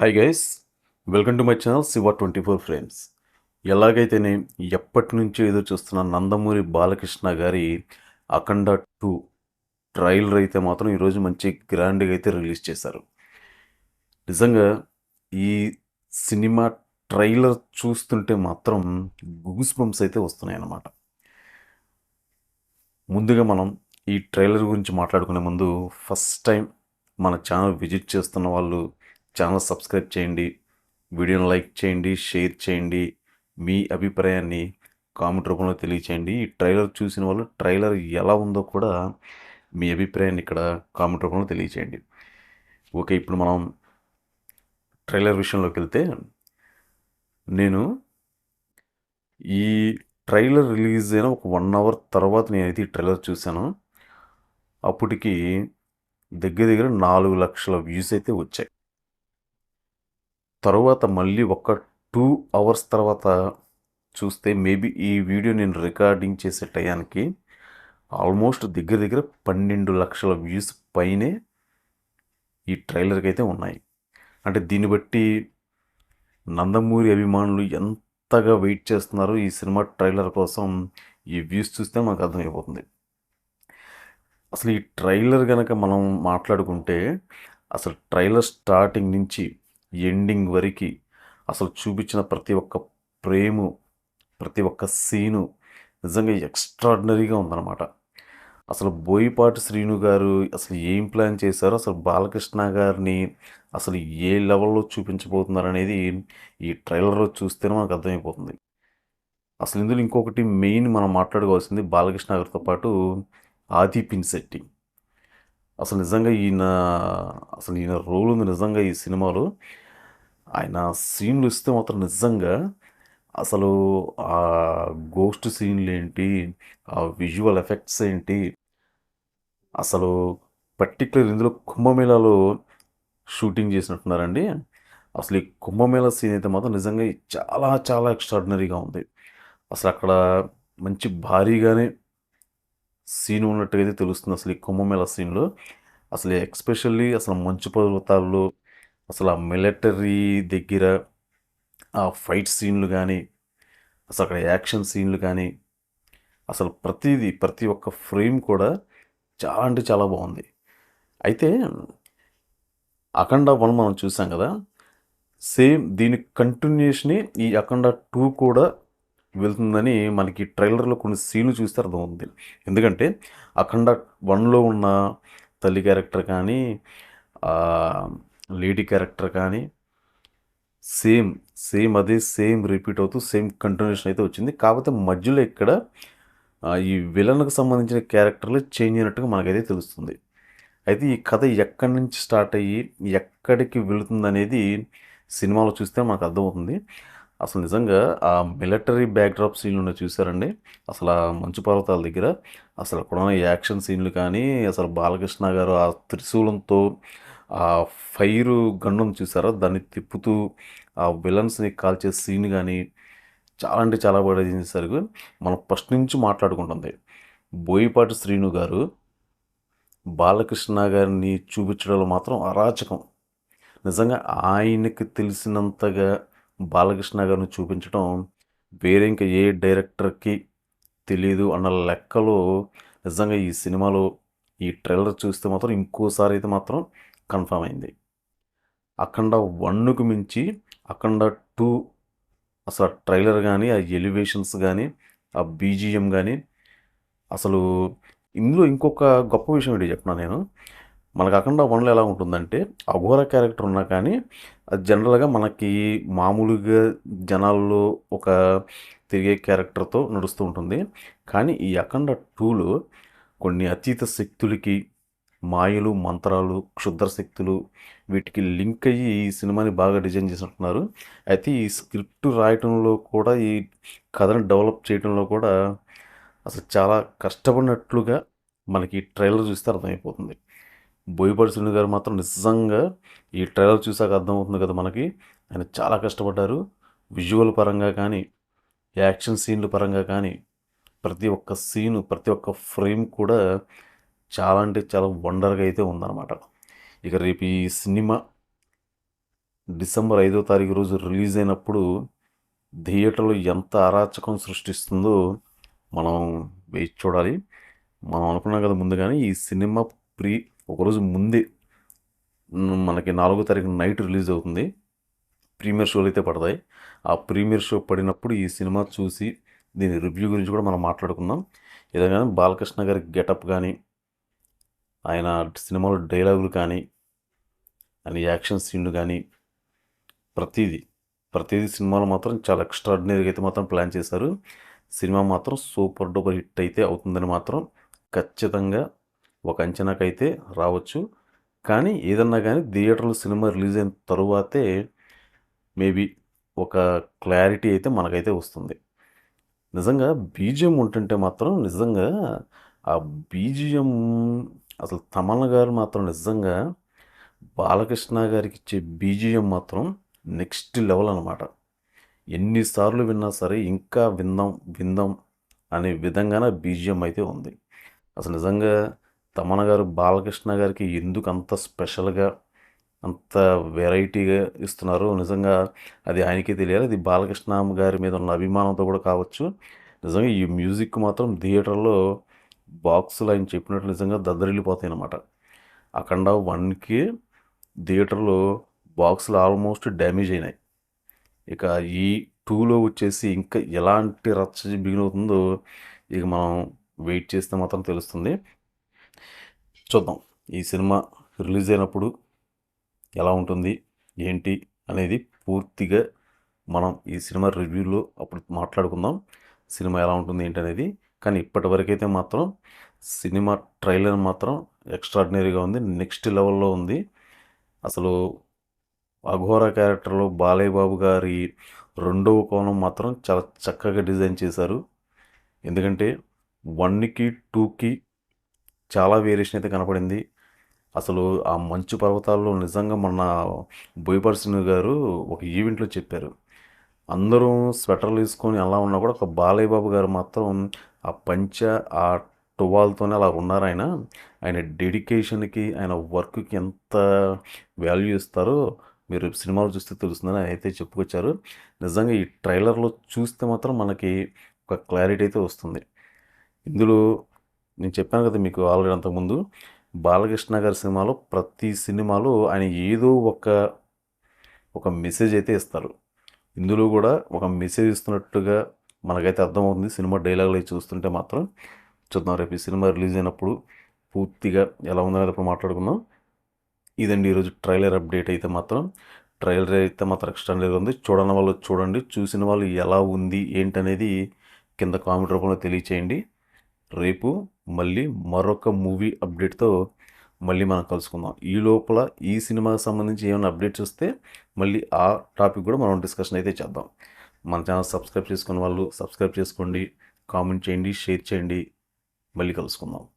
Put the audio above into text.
Hi guys welcome to my channel Shiva twenty four frames ఎలాగైతేనే ఎప్పటి నుంచో ఎదురు చూస్తున్న నందమూరి బాలకృష్ణ గారి అఖండ టూ ట్రైలర్ అయితే మాత్రం ఈరోజు మంచి గ్రాండ్గా అయితే రిలీజ్ చేశారు. నిజంగా ఈ సినిమా ట్రైలర్ చూస్తుంటే మాత్రం గూస్ బంప్స్ అయితే వస్తున్నాయి అన్నమాట ముందుగా మనం ఈ ట్రైలర్ గురించి మాట్లాడుకునే ముందు ఫస్ట్ టైం మన ఛానల్ విజిట్ చేస్తున్న వాళ్ళు ఛానల్ సబ్స్క్రైబ్ చేయండి వీడియోని లైక్ చేయండి షేర్ చేయండి మీ అభిప్రాయాన్ని కామెంట్ రూపంలో తెలియచేయండి. ఈ ట్రైలర్ చూసిన వాళ్ళు ట్రైలర్ ఎలా ఉందో కూడా మీ అభిప్రాయాన్ని ఇక్కడ కామెంట్ రూపంలో తెలియచేయండి. ఓకే ఇప్పుడు మనం ట్రైలర్ విషయంలోకి వెళ్తే నేను ఈ ట్రైలర్ రిలీజ్ అయిన ఒక వన్ అవర్ తర్వాత నేనైతే ఈ ట్రైలర్ చూశాను. అప్పటికి దగ్గర దగ్గర నాలుగు లక్షల వ్యూస్ అయితే వచ్చాయి. తర్వాత మళ్ళీ ఒక టూ అవర్స్ తర్వాత చూస్తే మేబీ ఈ వీడియో నేను రికార్డింగ్ చేసే టయానికి ఆల్మోస్ట్ దగ్గర దగ్గర పన్నెండు లక్షల వ్యూస్ పైనే ఈ ట్రైలర్కి అయితే ఉన్నాయి. అంటే దీన్ని బట్టి నందమూరి అభిమానులు ఎంతగా వెయిట్ చేస్తున్నారు ఈ సినిమా ట్రైలర్ కోసం ఈ వ్యూస్ చూస్తే మనకు అర్థమైపోతుంది. అసలు ఈ ట్రైలర్ కనుక మనం మాట్లాడుకుంటే అసలు ట్రైలర్ స్టార్టింగ్ నుంచి ఎండింగ్ వరకు అసలు చూపించిన ప్రతి ఒక్క ప్రేము ప్రతి ఒక్క సీను నిజంగా ఎక్స్ట్రాడినరీగా ఉందన్నమాట. అసలు బోయిపాటి శ్రీను గారు అసలు ఏం ప్లాన్ చేశారో? అసలు బాలకృష్ణ గారిని అసలు ఏ లెవెల్లో చూపించబోతున్నారు అనేది ఈ ట్రైలర్లో చూస్తేనే మనకు అర్థమైపోతుంది. అసలు ఇందులో ఇంకొకటి మెయిన్ మనం మాట్లాడుకోవాల్సింది బాలకృష్ణ గారితో పాటు ఆది పిన్సెట్టి అసలు నిజంగా ఈయన అసలు ఈయన రోల్ ఉంది నిజంగా ఈ సినిమాలో. ఆయన సీన్లు ఇస్తే మాత్రం నిజంగా అసలు ఆ గోస్ట్ సీన్లు ఏంటి ఆ విజువల్ ఎఫెక్ట్స్ ఏంటి అసలు పర్టికులర్ ఇందులో కుంభమేళాలో షూటింగ్ చేసినట్టున్నారండి. అసలు ఈ కుంభమేళా సీన్ అయితే మాత్రం నిజంగా చాలా చాలా ఎక్స్ట్రాడినరీగా ఉంది. అసలు అక్కడ మంచి భారీగానే సీన్ ఉన్నట్టుగా అయితే తెలుస్తుంది. అసలు ఈ కుంభమేళ సీన్లో. అసలు ఎక్స్పెషల్లీ అసలు మంచు పర్వతాల్లో అసలు ఆ మిలిటరీ దగ్గర ఆ ఫైట్ సీన్లు కానీ అసలు అక్కడ యాక్షన్ సీన్లు కానీ అసలు ప్రతిదీ ప్రతి ఒక్క ఫ్రేమ్ కూడా చాలా అంటే చాలా బాగుంది. అయితే అఖండ వన్ మనం చూసాం కదా సేమ్ దీని కంటిన్యూషన్ని ఈ అఖండ టూ కూడా వెళ్తుందని మనకి ట్రైలర్లో కొన్ని సీన్లు చూస్తే అర్థమవుతుంది ఎందుకంటే అఖండ వన్లో ఉన్న తల్లి క్యారెక్టర్ కానీ లేడీ క్యారెక్టర్ కానీ సేమ్ సేమ్ అదే సేమ్ రిపీట్ అవుతూ సేమ్ కంటిన్యూషన్ అయితే వచ్చింది. కాకపోతే మధ్యలో ఇక్కడ ఈ విలన్కు సంబంధించిన క్యారెక్టర్లు చేంజ్ అయినట్టుగా మనకైతే తెలుస్తుంది. అయితే ఈ కథ ఎక్కడి నుంచి స్టార్ట్ అయ్యి ఎక్కడికి వెళుతుంది అనేది సినిమాలో చూస్తే మనకు అర్థమవుతుంది. అసలు నిజంగా ఆ మిలిటరీ బ్యాక్డ్రాప్ సీన్లు ఉన్నాయి చూసారండి అసలు ఆ మంచు పర్వతాల దగ్గర అసలు అక్కడ ఉన్న యాక్షన్ సీన్లు కానీ అసలు బాలకృష్ణ గారు ఆ త్రిశూలంతో ఆ ఫైరు గన్నును చూసారా దాన్ని తిప్పుతూ ఆ విలన్స్ని కాల్చే సీన్ కానీ చాలా అంటే చాలా బాగా చేసేసరికి మనం ఫస్ట్ నుంచి మాట్లాడుకుంటుంది. బోయిపాటి శ్రీను గారు బాలకృష్ణ గారిని చూపించడంలో మాత్రం అరాచకం. నిజంగా ఆయనకి తెలిసినంతగా బాలకృష్ణ గారిని చూపించడం వేరే ఇంకా ఏ డైరెక్టర్కి తెలియదు అన్న లెక్కలో నిజంగా ఈ సినిమాలో ఈ ట్రైలర్ చూస్తే మాత్రం ఇంకోసారి అయితే మాత్రం కన్ఫర్మ్ అయింది. అఖండ వన్కు మించి అఖండ టూ అసలు ఆ ట్రైలర్ కానీ ఆ ఎలివేషన్స్ కానీ ఆ బీజిఎం కానీ అసలు ఇందులో ఇంకొక గొప్ప విషయం ఏంటి చెప్పిన నేను. మనకు అఖండ వన్లో ఎలా ఉంటుందంటే అఘోర క్యారెక్టర్ ఉన్నా కానీ అది జనరల్గా మనకి మామూలుగా జనాల్లో ఒక తిరిగే క్యారెక్టర్తో నడుస్తూ ఉంటుంది. కానీ ఈ అఖండ టూలో కొన్ని అతీత శక్తులకి మాయలు మంత్రాలు క్షుద్ర శక్తులు వీటికి లింక్ అయ్యి ఈ సినిమాని బాగా డిజైన్ చేసినట్టున్నారు. అయితే ఈ స్క్రిప్ట్ రాయటంలో కూడా ఈ కథను డెవలప్ చేయడంలో కూడా అసలు చాలా కష్టపడినట్లుగా మనకి ట్రైలర్ చూస్తే అర్థమైపోతుంది. బోయపాటి శ్రీను గారు మాత్రం నిజంగా ఈ ట్రైలర్ చూసాక అర్థమవుతుంది కదా మనకి. ఆయన చాలా కష్టపడ్డారు. విజువల్ పరంగా కానీ యాక్షన్ సీన్ల పరంగా కానీ ప్రతి ఒక్క సీను ప్రతి ఒక్క ఫ్రేమ్ కూడా చాలా అంటే చాలా వండర్గా అయితే ఉందన్నమాట. ఇక రేపు ఈ సినిమా డిసెంబర్ ఐదో తారీఖు రోజు రిలీజ్ అయినప్పుడు థియేటర్లో ఎంత అరాచకం సృష్టిస్తుందో మనం వేచి చూడాలి. మనం అనుకున్నాం కదా ముందుగానే ఈ సినిమా ప్రీ ఒకరోజు ముందే మనకి నాలుగో తారీఖు నైట్ రిలీజ్ అవుతుంది. ప్రీమియర్ షోలు అయితే పడతాయి. ఆ ప్రీమియర్ షో పడినప్పుడు ఈ సినిమా చూసి దీని రివ్యూ గురించి కూడా మనం మాట్లాడుకుందాం. ఏదైనా బాలకృష్ణ గారి గెటప్ కానీ ఆయన సినిమాలో డైలాగులు కానీ ఆయన యాక్షన్ సీన్లు కానీ ప్రతిదీ ప్రతిదీ సినిమాలో మాత్రం చాలా ఎక్స్ట్రాడినరీగా అయితే మాత్రం ప్లాన్ చేశారు. సినిమా మాత్రం సూపర్ డూపర్ హిట్ అయితే అవుతుందని మాత్రం ఖచ్చితంగా ఒక అంచనాకైతే రావచ్చు. కానీ ఏదన్నా కానీ థియేటర్లో సినిమా రిలీజ్ అయిన తరువాతే మేబీ ఒక క్లారిటీ అయితే మనకైతే వస్తుంది. నిజంగా బీజిఎం ఉంటుంటే మాత్రం నిజంగా ఆ బీజిఎం అసలు తమన్ గారు మాత్రం నిజంగా బాలకృష్ణ గారికి ఇచ్చే బీజిఎం మాత్రం నెక్స్ట్ లెవెల్ అనమాట ఎన్నిసార్లు విన్నా సరే ఇంకా విందాం విందాం అనే విధంగానే బీజిఎం అయితే ఉంది. అసలు నిజంగా తమన్ గారు బాలకృష్ణ గారికి ఎందుకు అంత స్పెషల్గా అంత వెరైటీగా ఇస్తున్నారు నిజంగా అది ఆయనకే తెలియాలి. అది బాలకృష్ణ గారి మీద ఉన్న అభిమానంతో కూడా కావచ్చు. నిజంగా ఈ మ్యూజిక్ మాత్రం థియేటర్లో బాక్సులు ఆయన చెప్పినట్టు నిజంగా దద్దరిల్లిపోతాయి అన్నమాట. అఖండ వన్కి థియేటర్లో బాక్సులు ఆల్మోస్ట్ డ్యామేజ్ అయినాయి. ఇక ఈ టూలో వచ్చేసి ఇంకా ఎలాంటి రచ్చ బిగిన్ అవుతుందో ఇక మనం వెయిట్ చేస్తే మాత్రం తెలుస్తుంది. చూద్దాం. ఈ సినిమా రిలీజ్ అయినప్పుడు ఎలా ఉంటుంది ఏంటి అనేది పూర్తిగా మనం ఈ సినిమా రివ్యూలో అప్పుడు మాట్లాడుకుందాం. సినిమా ఎలా ఉంటుంది ఏంటి అనేది. కానీ ఇప్పటివరకైతే మాత్రం సినిమా ట్రైలర్ మాత్రం ఎక్స్ట్రాడినరీగా ఉంది నెక్స్ట్ లెవెల్లో ఉంది. అసలు అఘోర క్యారెక్టర్లో బాలయ్య బాబు గారి రెండవ కోణం మాత్రం చాలా చక్కగా డిజైన్ చేశారు. ఎందుకంటే వన్కి టూకి చాలా వేరియేషన్ అయితే కనపడింది. అసలు ఆ మంచు పర్వతాల్లో నిజంగా మొన్న బోయపర్సిన గారు ఒక ఈవెంట్లో చెప్పారు. అందరూ స్వెటర్లు వేసుకొని అలా ఉన్నా కూడా ఒక బాలయ్య బాబు గారు మాత్రం ఆ పంచ ఆ టువాల్తోనే అలా ఉన్నారు ఆయన. ఆయన డెడికేషన్కి ఆయన వర్క్కి ఎంత వాల్యూ ఇస్తారో మీరు సినిమాలు చూస్తే తెలుస్తుందని అయితే చెప్పుకొచ్చారు. నిజంగా ఈ ట్రైలర్లో చూస్తే మాత్రం మనకి ఒక క్లారిటీ అయితే వస్తుంది. ఇందులో నేను చెప్పాను కదా మీకు ఆల్రెడీ అంతకుముందు బాలకృష్ణ గారి సినిమాలో ప్రతి సినిమాలో ఆయన ఏదో ఒక ఒక మెసేజ్ అయితే ఇస్తారు. ఇందులో కూడా ఒక మెసేజ్ ఇస్తున్నట్టుగా మనకైతే అర్థమవుతుంది. సినిమా డైలాగులు చూస్తుంటే మాత్రం చూద్దాం. రేపు ఈ సినిమా రిలీజ్ అయినప్పుడు పూర్తిగా ఎలా ఉందనేది ఇప్పుడు మాట్లాడుకుందాం. ఇదండి ఈరోజు ట్రైలర్ అప్డేట్ అయితే మాత్రం. ట్రైలర్ అయితే మాత్రం ఎక్స్ట్రాండర్ ఉంది. చూడని వాళ్ళు చూడండి. చూసిన వాళ్ళు ఎలా ఉంది ఏంటనేది కింద కామెంట్ రూపంలో తెలియచేయండి. రేపు మళ్ళీ మరొక మూవీ అప్డేట్తో మళ్ళీ మనం కలుసుకుందాం. ఈ లోపల ఈ సినిమాకి సంబంధించి ఏమైనా అప్డేట్స్ వస్తే మళ్ళీ ఆ టాపిక్ కూడా మనం డిస్కషన్ అయితే చేద్దాం. మన ఛానల్ సబ్స్క్రైబ్ చేసుకున్న వాళ్ళు సబ్స్క్రైబ్ చేసుకోండి కామెంట్ చేయండి షేర్ చేయండి. మళ్ళీ కలుసుకుందాం.